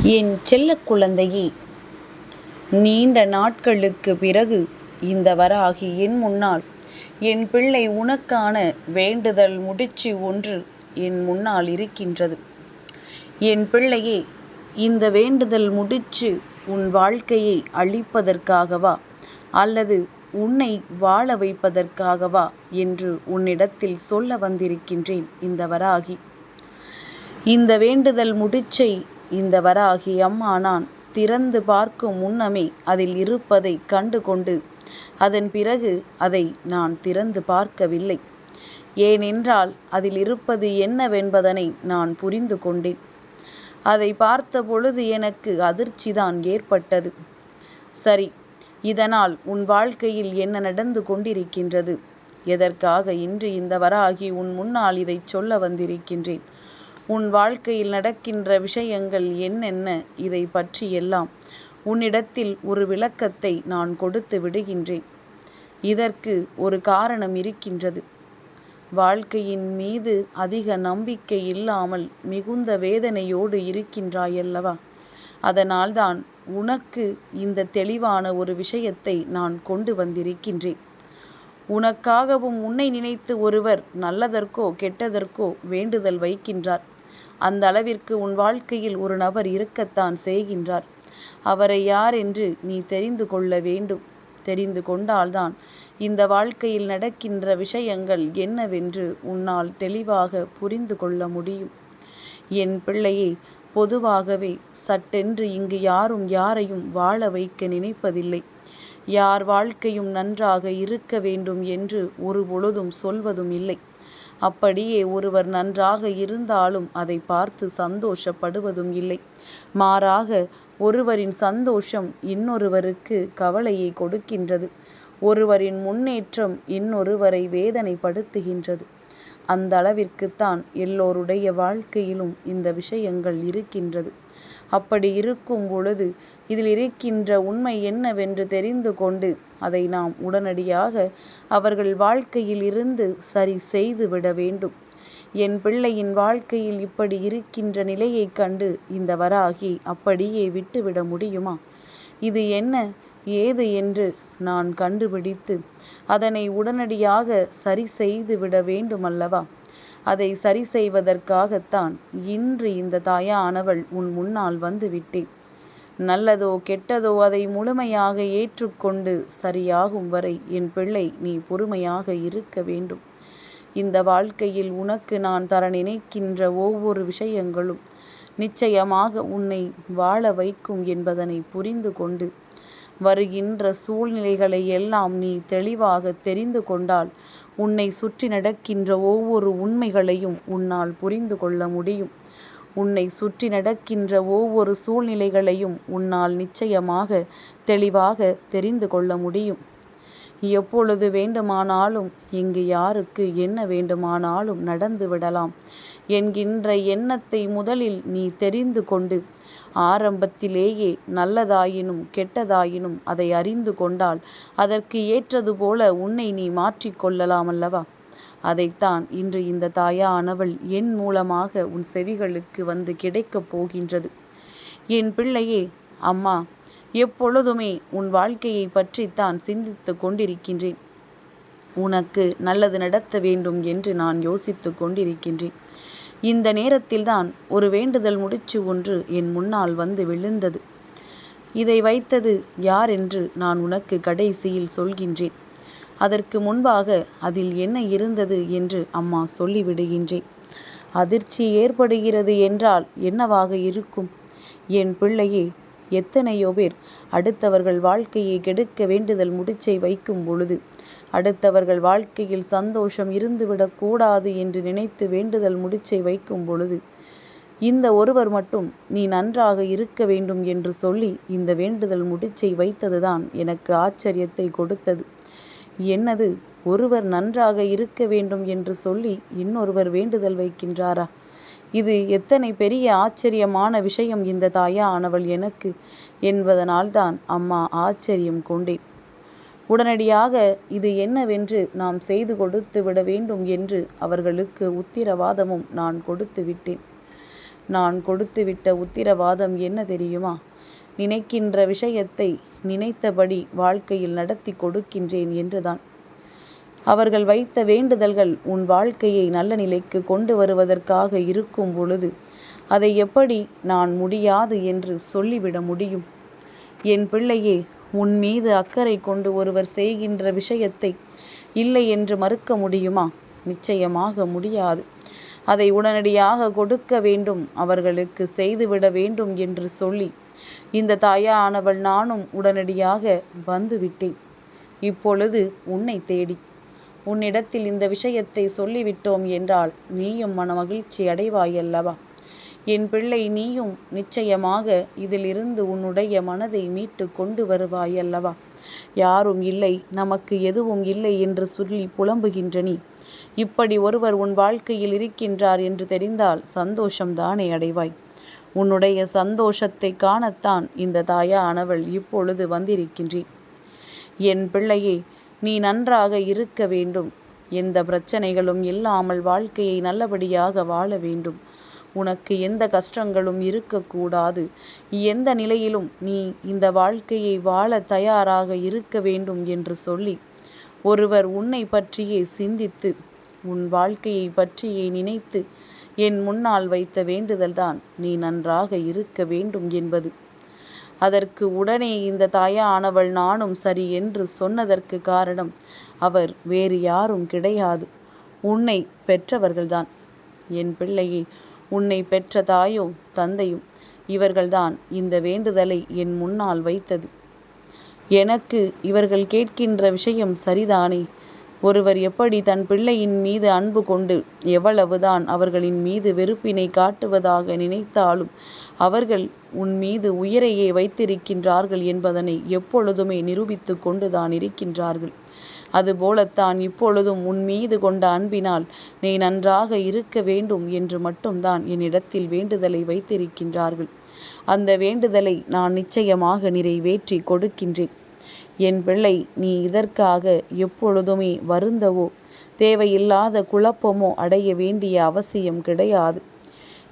என் செல்ல குழந்தையே நீண்ட நாட்களுக்கு பிறகு இந்த வராகி என் முன்னால். என் பிள்ளை உனக்கான வேண்டுதல் முடிச்சு ஒன்று என் முன்னால் இருக்கின்றது. என் பிள்ளையே இந்த வேண்டுதல் முடிச்சு உன் வாழ்க்கையை அழிப்பதற்காகவா அல்லது உன்னை வாழ வைப்பதற்காகவா என்று உன்னிடத்தில் சொல்ல வந்திருக்கின்றேன் இந்த வராகி. இந்த வேண்டுதல் முடிச்சை இந்த வராகி அம்மா நான் திறந்து பார்க்கும் முன்னமே அதில் இருப்பதை கண்டு கொண்டு அதன் பிறகு அதை நான் திறந்து பார்க்கவில்லை. ஏனென்றால் அதில் இருப்பது என்னவென்பதனை நான் புரிந்து கொண்டேன். அதை பார்த்த பொழுது எனக்கு அதிர்ச்சிதான் ஏற்பட்டது. சரி இதனால் உன் வாழ்க்கையில் என்ன நடந்து கொண்டிருக்கின்றது? எதற்காக இன்று இந்த வராகி உன் முன்னால் இதை சொல்ல வந்திருக்கின்றேன்? உன் வாழ்க்கையில் நடக்கின்ற விஷயங்கள் என்னென்ன? இதை பற்றி எல்லாம் உன்னிடத்தில் ஒரு விளக்கத்தை நான் கொடுத்து விடுகின்றேன். இதற்கு ஒரு காரணம் இருக்கின்றது. வாழ்க்கையின் மீது அதிக நம்பிக்கை இல்லாமல் மிகுந்த வேதனையோடு இருக்கின்றாயல்லவா? அதனால்தான் உனக்கு இந்த தெளிவான ஒரு விஷயத்தை நான் கொண்டு வந்திருக்கின்றேன். உனக்காகவும் உன்னை நினைத்து ஒருவர் நல்லதற்கோ கெட்டதற்கோ வேண்டுதல் வைக்கின்றார். அந்த அளவிற்கு உன் வாழ்க்கையில் ஒரு நபர் இருக்கத்தான் செய்கின்றார். அவரை யார் என்று நீ தெரிந்து கொள்ள வேண்டும். தெரிந்து கொண்டால்தான் இந்த வாழ்க்கையில் நடக்கின்ற விஷயங்கள் என்னவென்று உன்னால் தெளிவாக புரிந்து கொள்ள முடியும். என் பிள்ளையை பொதுவாகவே சட்டென்று இங்கு யாரும் யாரையும் வாழ வைக்க நினைப்பதில்லை. யார் வாழ்க்கையும் நன்றாக இருக்க வேண்டும் என்று ஒரு பொழுதும் சொல்வதும் இல்லை. அப்படியே ஒருவர் நன்றாக இருந்தாலும் அதை பார்த்து சந்தோஷப்படுவதும் இல்லை. மாறாக ஒருவரின் சந்தோஷம் இன்னொருவருக்கு கவலையை கொடுக்கின்றது. ஒருவரின் முன்னேற்றம் இன்னொருவரை வேதனைப்படுத்துகின்றது. அந்த அளவிற்குத்தான் எல்லோருடைய வாழ்க்கையிலும் இந்த விஷயங்கள் இருக்கின்றது. அப்படி இருக்கும் பொழுது இதில் இருக்கின்ற உண்மை என்னவென்று தெரிந்து கொண்டு அதை நாம் உடனடியாக அவர்கள் வாழ்க்கையில் இருந்து சரி செய்து விட வேண்டும். என் பிள்ளையின் வாழ்க்கையில் இப்படி இருக்கின்ற நிலையைக் கண்டு இந்த வராகி அப்படியே விட்டுவிட முடியுமா? இது என்ன? ஏது என்று நான் கண்டுபிடித்து அதனை உடனடியாக சரி செய்து விட வேண்டுமல்லவா? அதை சரி செய்வதற்காகத்தான் இன்று இந்த தாயானவள் உன் முன்னால் வந்து விட்டேன். நல்லதோ கெட்டதோ அதை முழுமையாக ஏற்றுக்கொண்டு சரியாகும் வரை என் பிள்ளை நீ பொறுமையாக இருக்க வேண்டும். இந்த வாழ்க்கையில் உனக்கு நான் தர நினைக்கின்ற ஒவ்வொரு விஷயங்களும் நிச்சயமாக உன்னை வாழ வைக்கும் என்பதனை புரிந்து கொண்டு வருகின்ற சூழ்நிலைகளை எல்லாம் நீ தெளிவாக தெரிந்து கொண்டால் உன்னை சுற்றி நடக்கின்ற ஒவ்வொரு உண்மைகளையும் உன்னால் புரிந்து கொள்ள முடியும். உன்னை சுற்றி நடக்கின்ற ஒவ்வொரு சூழ்நிலைகளையும் உன்னால் நிச்சயமாக தெளிவாக தெரிந்து கொள்ள முடியும். எப்பொழுது வேண்டுமானாலும் இங்கு யாருக்கு என்ன வேண்டுமானாலும் நடந்து விடலாம். என்கின்ற எண்ணத்தை முதலில் நீ தெரிந்து கொண்டு ஆரம்பத்திலேயே நல்லதாயினும் கெட்டதாயினும் அதை அறிந்து கொண்டால் அதற்கு ஏற்றது போல உன்னை நீ மாற்றிக்கொள்ளலாம் அல்லவா? அதைத்தான் இன்று இந்த தாயானவள் என் மூலமாக உன் செவிகளுக்கு வந்து கிடைக்கப் போகின்றது. என் பிள்ளையே அம்மா எப்பொழுதுமே உன் வாழ்க்கையை பற்றித்தான் சிந்தித்து கொண்டிருக்கின்றேன். உனக்கு நல்லது நடத்த வேண்டும் என்று நான் யோசித்து கொண்டிருக்கின்றேன். இந்த நேரத்தில்தான் ஒரு வேண்டுதல் முடிச்சு ஒன்று என் முன்னால் வந்து விழுந்தது. இதை வைத்தது யார் என்று நான் உனக்கு கடைசியில் சொல்கின்றேன். அதற்கு முன்பாக அதில் என்ன இருந்தது என்று அம்மா சொல்லிவிடுகின்றேன் அதிர்ச்சி ஏற்படுகிறது என்றால் என்னவாக இருக்கும்? என் பிள்ளையே எத்தனையோ பேர் அடுத்தவர்கள் வாழ்க்கையை கெடுக்க வேண்டுதல் முடிச்சை வைக்கும் பொழுது அடுத்தவர்கள் வாழ்க்கையில் சந்தோஷம் இருந்துவிடக்கூடாது என்று நினைத்து வேண்டுதல் முடிச்சை வைக்கும் பொழுது இந்த ஒருவர் மட்டும் நீ நன்றாக இருக்க வேண்டும் என்று சொல்லி இந்த வேண்டுதல் முடிச்சை வைத்ததுதான் எனக்கு ஆச்சரியத்தை கொடுத்தது. என்னது ஒருவர் நன்றாக இருக்க வேண்டும் என்று சொல்லி இன்னொருவர் வேண்டுதல் வைக்கின்றாரா? இது எத்தனை பெரிய ஆச்சரியமான விஷயம் இந்த தாயா ஆனவள் எனக்கு என்பதனால்தான் அம்மா ஆச்சரியம் கொண்டேன். உடனடியாக இது என்னவென்று நாம் செய்து கொடுத்து விட வேண்டும் என்று அவர்களுக்கு உத்திரவாதமும் நான் கொடுத்து விட்டேன். நான் கொடுத்துவிட்ட உத்திரவாதம் என்ன தெரியுமா? நினைக்கின்ற விஷயத்தை நினைத்தபடி வாழ்க்கையில் நடத்தி கொடுக்கின்றேன் என்றுதான். அவர்கள் வைத்த வேண்டுதல்கள் உன் வாழ்க்கையை நல்ல நிலைக்கு கொண்டு வருவதற்காக இருக்கும் பொழுது அதை எப்படி நான் முடியாது என்று சொல்லிவிட முடியும்? என் பிள்ளையே உன் மீது அக்கறை கொண்டு ஒருவர் செய்கின்ற விஷயத்தை இல்லை என்று மறுக்க முடியுமா? நிச்சயமாக முடியாது. அதை உடனடியாக கொடுக்க வேண்டும் அவர்களுக்கு செய்துவிட வேண்டும் என்று சொல்லி இந்த தாயானவள் நானும் உடனடியாக வந்துவிட்டேன். இப்பொழுது உன்னை தேடி. உன்னிடத்தில் இந்த விஷயத்தை சொல்லிவிட்டோம் என்றால் நீயும் மன மகிழ்ச்சி அடைவாயல்லவா? என் பிள்ளை நீயும் நிச்சயமாக இதிலிருந்து உன்னுடைய மனதை மீட்டு கொண்டு வருவாயல்லவா? யாரும் இல்லை நமக்கு எதுவும் இல்லை என்று சொல்லி புலம்புகின்ற நீ. இப்படி ஒருவர் உன் வாழ்க்கையில் இருக்கின்றார் என்று தெரிந்தால் சந்தோஷம்தானே அடைவாய். உன்னுடைய சந்தோஷத்தை காணத்தான் இந்த தாயானவள் இப்பொழுது வந்திருக்கின்றேன் என் பிள்ளையே நீ நன்றாக இருக்க வேண்டும். எந்த பிரச்சனைகளும் இல்லாமல் வாழ்க்கையை நல்லபடியாக வாழ வேண்டும். உனக்கு எந்த கஷ்டங்களும் இருக்கக்கூடாது. எந்த நிலையிலும் நீ இந்த வாழ்க்கையை வாழ தயாராக இருக்க வேண்டும் என்று சொல்லி ஒருவர் உன்னை பற்றியே சிந்தித்து உன் வாழ்க்கையை பற்றியே நினைத்து என் முன்னால் வைத்த வேண்டுதல்தான் நீ நன்றாக இருக்க வேண்டும் என்பது. அதற்கு உடனே இந்த தாயானவள் நானும் சரி என்று சொன்னதற்கு காரணம் அவர் வேறு யாரும் கிடையாது. உன்னை பெற்றவர்கள்தான். என் பிள்ளையை உன்னை பெற்ற தாயோ தந்தையும் இவர்கள்தான் இந்த வேண்டுதலை என் முன்னால் வைத்தது. எனக்கு இவர்கள் கேட்கின்ற விஷயம் சரிதானே? ஒருவர் எப்படி தன் பிள்ளையின் மீது அன்பு கொண்டு எவ்வளவுதான் அவர்களின் மீது வெறுப்பினை காட்டுவதாக நினைத்தாலும் அவர்கள் உன் மீது உயிரையே வைத்திருக்கின்றார்கள் என்பதனை எப்பொழுதுமே நிரூபித்து கொண்டுதான் இருக்கின்றார்கள். அதுபோலத்தான் இப்பொழுதும் உன் மீது கொண்ட அன்பினால் நீ நன்றாக இருக்க வேண்டும் என்று மட்டும்தான் என்னிடத்தில் வேண்டுதலை வைத்திருக்கின்றார்கள். அந்த வேண்டுதலை நான் நிச்சயமாக நிறைவேற்றி கொடுக்கின்றேன். என் பிள்ளை நீ இதற்காக எப்பொழுதுமே வருந்தவோ? தேவையில்லாத குழப்பமோ அடைய வேண்டிய அவசியம் கிடையாது.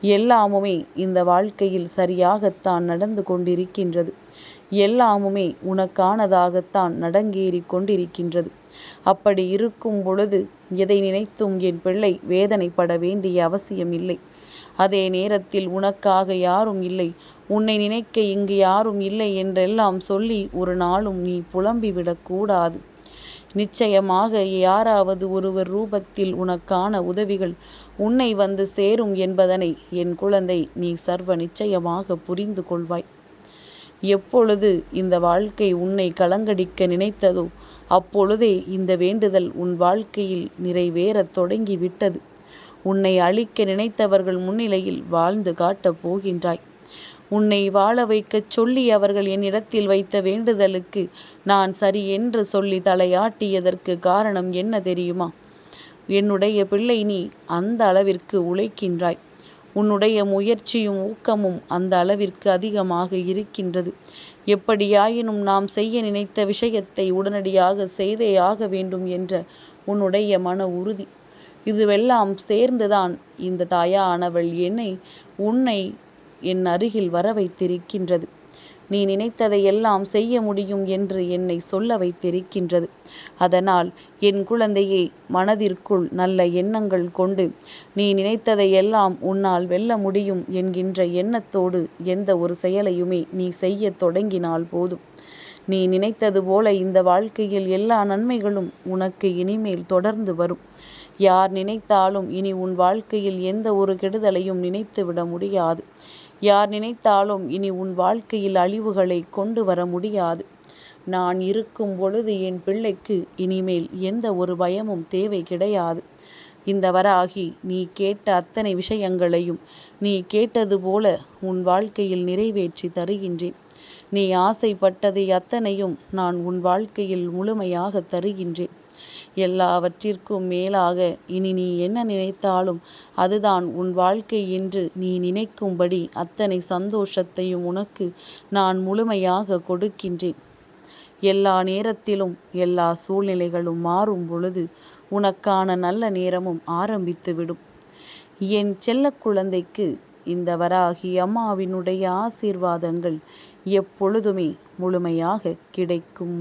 எல்லாமுமே இந்த வாழ்க்கையில் சரியாகத்தான் நடந்து கொண்டிருக்கின்றது. எல்லாமுமே உனக்கானதாகத்தான் நடங்கேறி கொண்டிருக்கின்றது. அப்படி இருக்கும் பொழுது எதை நினைத்தும் என் பிள்ளை வேதனைப்பட வேண்டிய அவசியம் இல்லை. அதே நேரத்தில் உனக்காக யாரும் இல்லை. உன்னை நினைக்க இங்கு யாரும் இல்லை என்றெல்லாம் சொல்லி ஒரு நாளும் நீ புலம்பிவிடக்கூடாது நிச்சயமாக யாராவது ஒருவர் ரூபத்தில் உனக்கான உதவிகள் உன்னை வந்து சேரும் என்பதனை என் குழந்தை நீ சர்வ நிச்சயமாக புரிந்து கொள்வாய். எப்பொழுது இந்த வாழ்க்கை உன்னை கலங்கடிக்க நினைத்ததோ அப்பொழுதே இந்த வேண்டுதல் உன் வாழ்க்கையில் நிறைவேறத் தொடங்கிவிட்டது உன்னை அழிக்க நினைத்தவர்கள் முன்னிலையில் வாழ்ந்து காட்டப் போகின்றாய். உன்னை வாழ வைக்கச் சொல்லி அவர்கள் என்னிடத்தில் வைத்த வேண்டுதலுக்கு நான் சரி என்று சொல்லி தலையாட்டியதற்கு காரணம் என்ன தெரியுமா? என்னுடைய பிள்ளை நீ அந்த அளவிற்கு உழைக்கின்றாய். உன்னுடைய முயற்சியும் ஊக்கமும் அந்த அளவிற்கு அதிகமாக இருக்கின்றது. எப்படியாயினும் நாம் செய்ய நினைத்த விஷயத்தை உடனடியாக செய்தே ஆக வேண்டும் என்ற உன்னுடைய மன உறுதி. இதுவெல்லாம் சேர்ந்துதான் இந்த தாயானவள் என்னை உன்னை என் அருகில் வர வைத்திருக்கின்றது. நீ நினைத்ததை எல்லாம் செய்ய முடியும் என்று என்னை சொல்ல வைத்திருக்கின்றது. அதனால் என் குழந்தையே மனதிற்குள் நல்ல எண்ணங்கள் கொண்டு நீ நினைத்ததை எல்லாம் உன்னால் வெல்ல முடியும் என்கின்ற எண்ணத்தோடு எந்த ஒரு செயலையுமே நீ செய்ய தொடங்கினால் போதும். நீ நினைத்தது போல இந்த வாழ்க்கையில் எல்லா நன்மைகளும் உனக்கு இனிமேல் தொடர்ந்து வரும். யார் நினைத்தாலும் இனி உன் வாழ்க்கையில் எந்த ஒரு கெடுதலையும் நினைத்துவிட முடியாது. யார் நினைத்தாலும் இனி உன் வாழ்க்கையில் அழிவுகளை கொண்டு வர முடியாது. நான் இருக்கும் பொழுது என் பிள்ளைக்கு இனிமேல் எந்த ஒரு பயமும் தேவை கிடையாது. இந்த வராகி நீ கேட்ட அத்தனை விஷயங்களையும் நீ கேட்டது போல உன் வாழ்க்கையில் நிறைவேற்றி தருகின்றேன். நீ ஆசைப்பட்டதை அத்தனையும் நான் உன் வாழ்க்கையில் முழுமையாக தருகின்றேன். எல்லாவற்றிற்கும் மேலாக இனி நீ என்ன நினைத்தாலும் அதுதான் உன் வாழ்க்கை என்று நீ நினைக்கும்படி அத்தனை சந்தோஷத்தையும் உனக்கு நான் முழுமையாக கொடுக்கின்றேன். எல்லா நேரத்திலும் எல்லா சூழ்நிலைகளும் மாறும் பொழுது உனக்கான நல்ல நேரமும் ஆரம்பித்துவிடும். என் செல்ல குழந்தைக்கு இந்த வராகி அம்மாவினுடைய ஆசீர்வாதங்கள் எப்பொழுதுமே முழுமையாக கிடைக்கும்.